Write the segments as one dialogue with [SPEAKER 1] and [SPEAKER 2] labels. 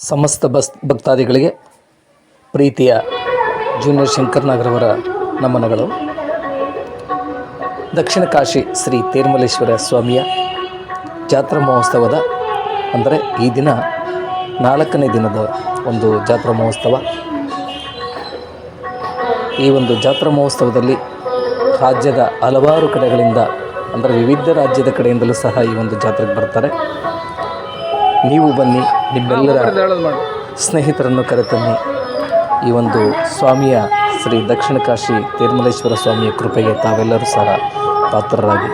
[SPEAKER 1] ಸಮಸ್ತ ಬಸ್ ಭಕ್ತಾದಿಗಳಿಗೆ ಪ್ರೀತಿಯ ಜೂನಿಯರ್ ಶಂಕರ್ನಾಗರವರ ನಮನಗಳು. ದಕ್ಷಿಣ ಕಾಶಿ ಶ್ರೀ ತೇರ್ಮಲೇಶ್ವರ ಸ್ವಾಮಿಯ ಜಾತ್ರಾ ಮಹೋತ್ಸವದ, ಅಂದರೆ ಈ ದಿನ ನಾಲ್ಕನೇ ದಿನದ ಒಂದು ಜಾತ್ರಾ ಮಹೋತ್ಸವ. ಈ ಒಂದು ಜಾತ್ರಾ ಮಹೋತ್ಸವದಲ್ಲಿ ರಾಜ್ಯದ ಹಲವಾರು ಕಡೆಗಳಿಂದ, ಅಂದರೆ ವಿವಿಧ ರಾಜ್ಯದ ಕಡೆಯಿಂದಲೂ ಸಹ ಈ ಒಂದು ಜಾತ್ರೆಗೆ ಬರ್ತಾರೆ. ನೀವು ಬನ್ನಿ ನಿಮ್ಮೆಲ್ಲರ ಸ್ನೇಹಿತರನ್ನು ಕರೆತನ್ನಿ. ಈ ಒಂದು ಸ್ವಾಮಿಯ ಶ್ರೀ ದಕ್ಷಿಣ ಕಾಶಿ ತಿರುಮಲೇಶ್ವರ ಸ್ವಾಮಿಯ ಕೃಪೆಗೆ ತಾವೆಲ್ಲರೂ ಸಹ ಪಾತ್ರರಾಗಿ.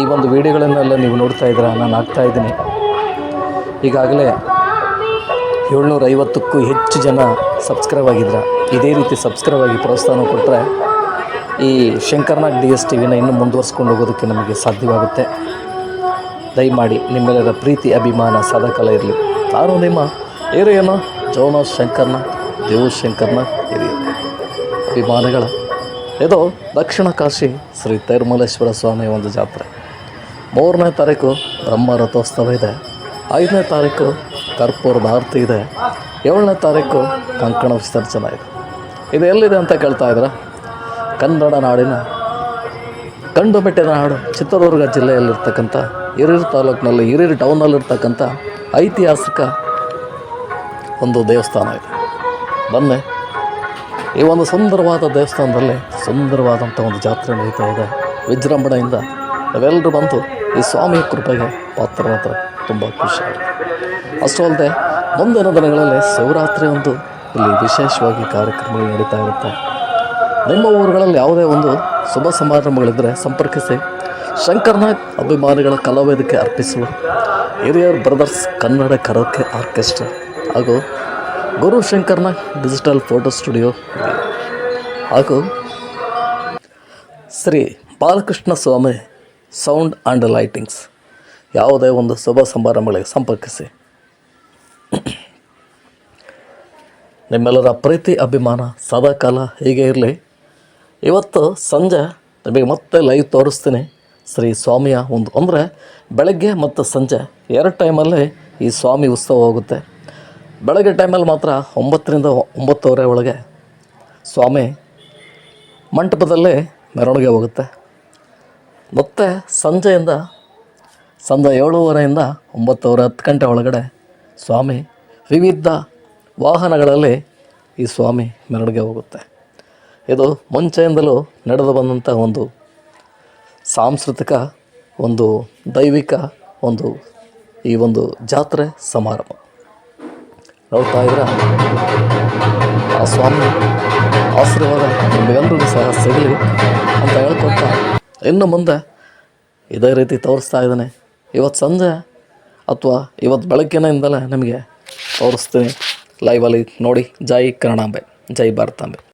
[SPEAKER 1] ಈ ಒಂದು ವಿಡಿಯೋಗಳನ್ನೆಲ್ಲ ನೀವು ನೋಡ್ತಾ ಇದ್ದೀರಾ ನಾನು ಆಗ್ತಾ ಇದ್ದೀನಿ. ಈಗಾಗಲೇ ಏಳ್ನೂರ ಐವತ್ತಕ್ಕೂ ಹೆಚ್ಚು ಜನ ಸಬ್ಸ್ಕ್ರೈಬ್ ಆಗಿದ್ರ ಇದೇ ರೀತಿ ಸಬ್ಸ್ಕ್ರೈಬ್ ಆಗಿ ಪ್ರೋತ್ಸಾಹ ಕೊಟ್ಟರೆ ಈ ಶಂಕರ್ನಾಗ್ ಡಿ ಎಸ್ ಟಿ ವಿನ ಇನ್ನೂ ಮುಂದುವರ್ಸ್ಕೊಂಡು ಹೋಗೋದಕ್ಕೆ ನಮಗೆ ಸಾಧ್ಯವಾಗುತ್ತೆ. ದಯಮಾಡಿ ನಿಮ್ಮೆಲ್ಲರ ಪ್ರೀತಿ, ಅಭಿಮಾನ, ಸದಕಾಲ ಇರಲಿ. ನಾನು ನಿಮ್ಮ ಹಿರಿಯನ ಜೋನ ಶಂಕರ್ನ ದೇವು ಶಂಕರ್ನ ಹಿರಿಯ ಅಭಿಮಾನಿಗಳ ಇದು ದಕ್ಷಿಣ ಕಾಶಿ ಶ್ರೀ ತೈರ್ಮಲೇಶ್ವರ ಸ್ವಾಮಿ ಒಂದು ಜಾತ್ರೆ. ಮೂರನೇ ತಾರೀಕು ಬ್ರಹ್ಮ ರಥೋತ್ಸವ ಇದೆ. ಐದನೇ ತಾರೀಕು ಕರ್ಪೂರದ ಆರತಿ ಇದೆ. ಏಳನೇ ತಾರೀಕು ಕಂಕಣ ವಿಸರ್ಜನೆ ಇದೆ. ಇದು ಎಲ್ಲಿದೆ ಅಂತ ಕೇಳ್ತಾ ಇದ್ರೆ ಕನ್ನಡ ನಾಡಿನ ಕಂಡು ಬೆಟ್ಟದ ನಾಡು ಚಿತ್ರದುರ್ಗ ಜಿಲ್ಲೆಯಲ್ಲಿರ್ತಕ್ಕಂಥ ಹಿರಿಯೂರು ತಾಲೂಕಿನಲ್ಲಿ, ಹಿರಿಯೂರು ಟೌನಲ್ಲಿರ್ತಕ್ಕಂಥ ಐತಿಹಾಸಿಕ ಒಂದು ದೇವಸ್ಥಾನ ಇದೆ. ಬನ್ನಿ, ಈ ಒಂದು ಸುಂದರವಾದ ದೇವಸ್ಥಾನದಲ್ಲಿ ಸುಂದರವಾದಂಥ ಒಂದು ಜಾತ್ರೆ ನಡೀತಾ ಇದೆ. ವಿಜೃಂಭಣೆಯಿಂದ ನಾವೆಲ್ಲರೂ ಬಂದು ಈ ಸ್ವಾಮಿಯ ಕೃಪೆಗೆ ಮಾತ್ರ ತುಂಬ ಖುಷಿಯಾಗಿದೆ ಅಷ್ಟು ಅಲ್ಲದೆ, ಮುಂದಿನ ದಿನಗಳಲ್ಲಿ ಶಿವರಾತ್ರಿ ಒಂದು ಇಲ್ಲಿ ವಿಶೇಷವಾಗಿ ಕಾರ್ಯಕ್ರಮಗಳು ನಡೀತಾ ಇರುತ್ತೆ. ನಿಮ್ಮ ಊರುಗಳಲ್ಲಿ ಯಾವುದೇ ಒಂದು ಶುಭ ಸಮಾರಂಭಗಳಿದ್ದರೆ ಸಂಪರ್ಕಿಸಿ. ಶಂಕರ್ನಾಗ್ ಅಭಿಮಾನಿಗಳ ಕಲಾವೇದಿಕೆ ಅರ್ಪಿಸುವ ಹಿರಿಯರ್ ಬ್ರದರ್ಸ್ ಕನ್ನಡ ಕರೋಕೆ ಆರ್ಕೆಸ್ಟ್ರಾ ಹಾಗೂ Guru Shankarnag digital photo studio ಹಾಗೂ Shri Balakrishna Swami sound and lightings ಯಾವುದೇ ಒಂದು ಶುಭ ಸಮಾರಂಭಗಳಿಗೆ ಸಂಪರ್ಕಿಸಿ. ನಿಮ್ಮೆಲ್ಲರ ಪ್ರೀತಿ, ಅಭಿಮಾನ ಸದಾಕಾಲ ಹೀಗೆ ಇರಲಿ. ಇವತ್ತು ಸಂಜೆ ನಿಮಗೆ ಮತ್ತೆ ಲೈವ್ ತೋರಿಸ್ತೀನಿ. ಶ್ರೀ ಸ್ವಾಮಿಯ ಒಂದು ಅಂದರೆ ಬೆಳಗ್ಗೆ ಮತ್ತು ಸಂಜೆ ಎರಡು ಟೈಮಲ್ಲಿ ಈ ಸ್ವಾಮಿ ಉತ್ಸವ ಹೋಗುತ್ತೆ. ಬೆಳಗ್ಗೆ ಟೈಮಲ್ಲಿ ಮಾತ್ರ ಒಂಬತ್ತರಿಂದ ಒಂಬತ್ತುವರೆ ಒಳಗೆ ಸ್ವಾಮಿ ಮಂಟಪದಲ್ಲಿ ಮೆರವಣಿಗೆ ಹೋಗುತ್ತೆ. ಮತ್ತು ಸಂಜೆಯಿಂದ ಸಂಜೆ ಏಳುವರೆಯಿಂದ ಒಂಬತ್ತುವರೆ ಹತ್ತು ಗಂಟೆ ಒಳಗಡೆ ಸ್ವಾಮಿ ವಿವಿಧ ವಾಹನಗಳಲ್ಲಿ ಈ ಸ್ವಾಮಿ ಮೆರವಣಿಗೆ ಹೋಗುತ್ತೆ. ಇದು ಮುಂಚೆಯಿಂದಲೂ ನಡೆದು ಬಂದಂಥ ಒಂದು ಸಾಂಸ್ಕೃತಿಕ ಒಂದು ದೈವಿಕ ಒಂದು ಈ ಒಂದು ಜಾತ್ರೆ ಸಮಾರಂಭ. ನೋಡ್ತಾ ಇದ್ರೆ ಆ ಸ್ವಾಮಿ ಆಶೀರ್ವಾದ ನಿಮಗೆಲ್ಲರಿಗೂ ಸಹ ಸಿಗಲಿ ಅಂತ ಹೇಳ್ಕೊತ ಇನ್ನು ಮುಂದೆ ಇದೇ ರೀತಿ ತೋರಿಸ್ತಾ ಇದ್ದಾನೆ. ಇವತ್ತು ಸಂಜೆ ಅಥವಾ ಇವತ್ತು ಬೆಳಗ್ಗೆನಿಂದಲೇ ನಿಮಗೆ ತೋರಿಸ್ತೀನಿ. ಲೈವಲ್ಲಿ ನೋಡಿ. ಜೈ ಕನ್ನಡಾಂಬೆ. ಜೈ ಭಾರತಾಂಬೆ.